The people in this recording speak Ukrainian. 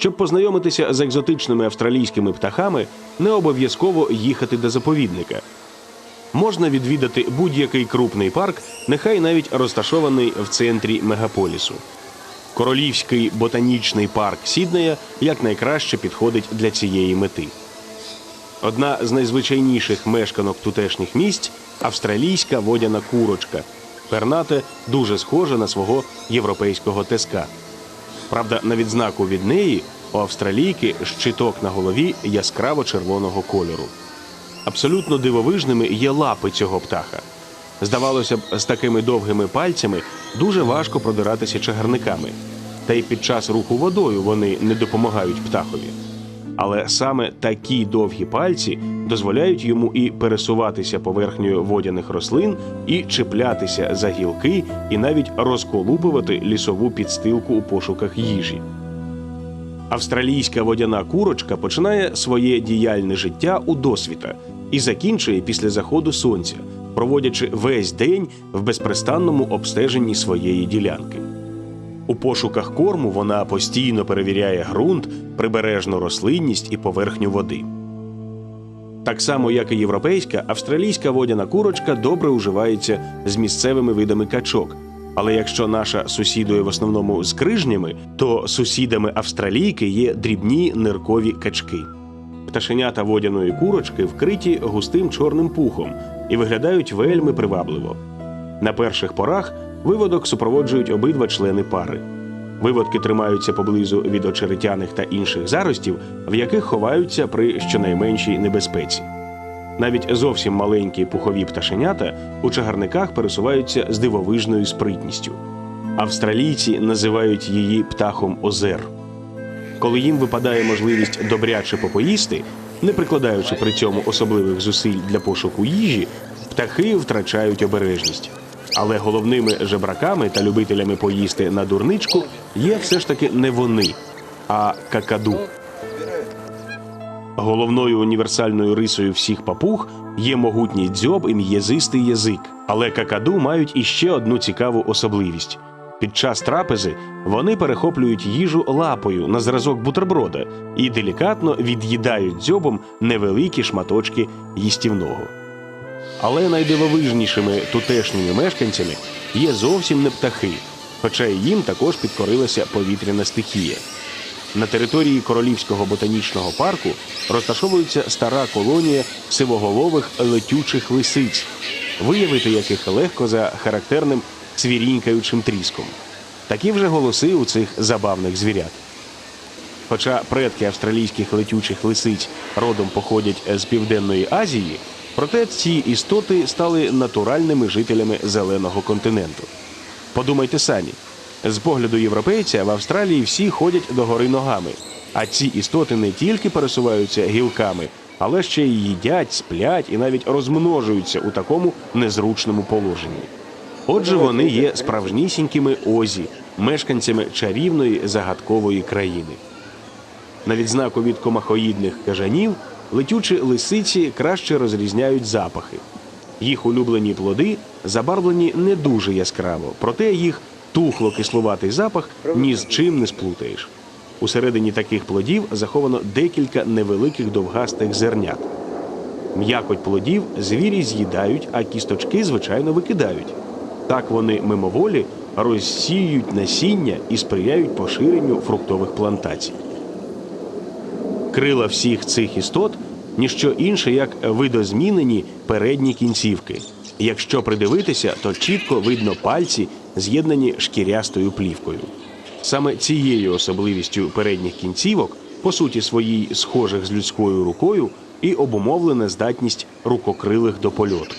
Щоб познайомитися з екзотичними австралійськими птахами, не обов'язково їхати до заповідника. Можна відвідати будь-який крупний парк, нехай навіть розташований в центрі мегаполісу. Королівський ботанічний парк Сіднея якнайкраще підходить для цієї мети. Одна з найзвичайніших мешканок тутешніх місць австралійська водяна курочка. Пернате дуже схожа на свого європейського теска. Правда, на відзнаку від неї у австралійки щиток на голові яскраво червоного кольору. Абсолютно дивовижними є лапи цього птаха. Здавалося б, з такими довгими пальцями дуже важко продиратися чагарниками. Та й під час руху водою вони не допомагають птахові. Але саме такі довгі пальці дозволяють йому і пересуватися поверхнею водяних рослин, і чіплятися за гілки, і навіть розколупувати лісову підстилку у пошуках їжі. Австралійська водяна курочка починає своє діяльне життя у досвіта і закінчує після заходу сонця, проводячи весь день в безпрестанному обстеженні своєї ділянки. У пошуках корму вона постійно перевіряє ґрунт, прибережну рослинність і поверхню води. Так само, як і європейська, австралійська водяна курочка добре уживається з місцевими видами качок. Але якщо наша сусідує в основному з крижнями, то сусідами австралійки є дрібні ниркові качки. Пташенята водяної курочки вкриті густим чорним пухом і виглядають вельми привабливо. На перших порах виводок супроводжують обидва члени пари. Виводки тримаються поблизу від очеретяних та інших заростів, в яких ховаються при щонайменшій небезпеці. Навіть зовсім маленькі пухові пташенята у чагарниках пересуваються з дивовижною спритністю. Австралійці називають її птахом озер. Коли їм випадає можливість добряче попоїсти, не прикладаючи при цьому особливих зусиль для пошуку їжі, птахи втрачають обережність. Але головними жебраками та любителями поїсти на дурничку є все ж таки не вони, а какаду. Головною універсальною рисою всіх папуг є могутній дзьоб і м'язистий язик. Але какаду мають іще одну цікаву особливість. Під час трапези вони перехоплюють їжу лапою на зразок бутерброда і делікатно від'їдають дзьобом невеликі шматочки їстівного. Але найдивовижнішими тутешніми мешканцями є зовсім не птахи, хоча їм також підкорилася повітряна стихія. На території Королівського ботанічного парку розташовується стара колонія сивоголових летючих лисиць, виявити яких легко за характерним цвірінькаючим тріском. Такі вже голоси у цих забавних звірят. Хоча предки австралійських летючих лисиць родом походять з Південної Азії, проте ці істоти стали натуральними жителями зеленого континенту. Подумайте самі, з погляду європейця в Австралії всі ходять догори ногами, а ці істоти не тільки пересуваються гілками, але ще й їдять, сплять і навіть розмножуються у такому незручному положенні. Отже, вони є справжнісінькими озі, мешканцями чарівної загадкової країни. На відзнаку від комахоїдних кажанів летючі лисиці краще розрізняють запахи. Їх улюблені плоди забарвлені не дуже яскраво, проте їх тухло кислуватий запах ні з чим не сплутаєш. Усередині таких плодів заховано декілька невеликих довгастих зернят. М'якоть плодів звірі з'їдають, а кісточки, звичайно, викидають. Так вони мимоволі розсіюють насіння і сприяють поширенню фруктових плантацій. Крила всіх цих істот ніщо інше, як видозмінені передні кінцівки. Якщо придивитися, то чітко видно пальці, з'єднані шкірястою плівкою. Саме цією особливістю передніх кінцівок, по суті своїй схожих з людською рукою, і обумовлена здатність рукокрилих до польоту.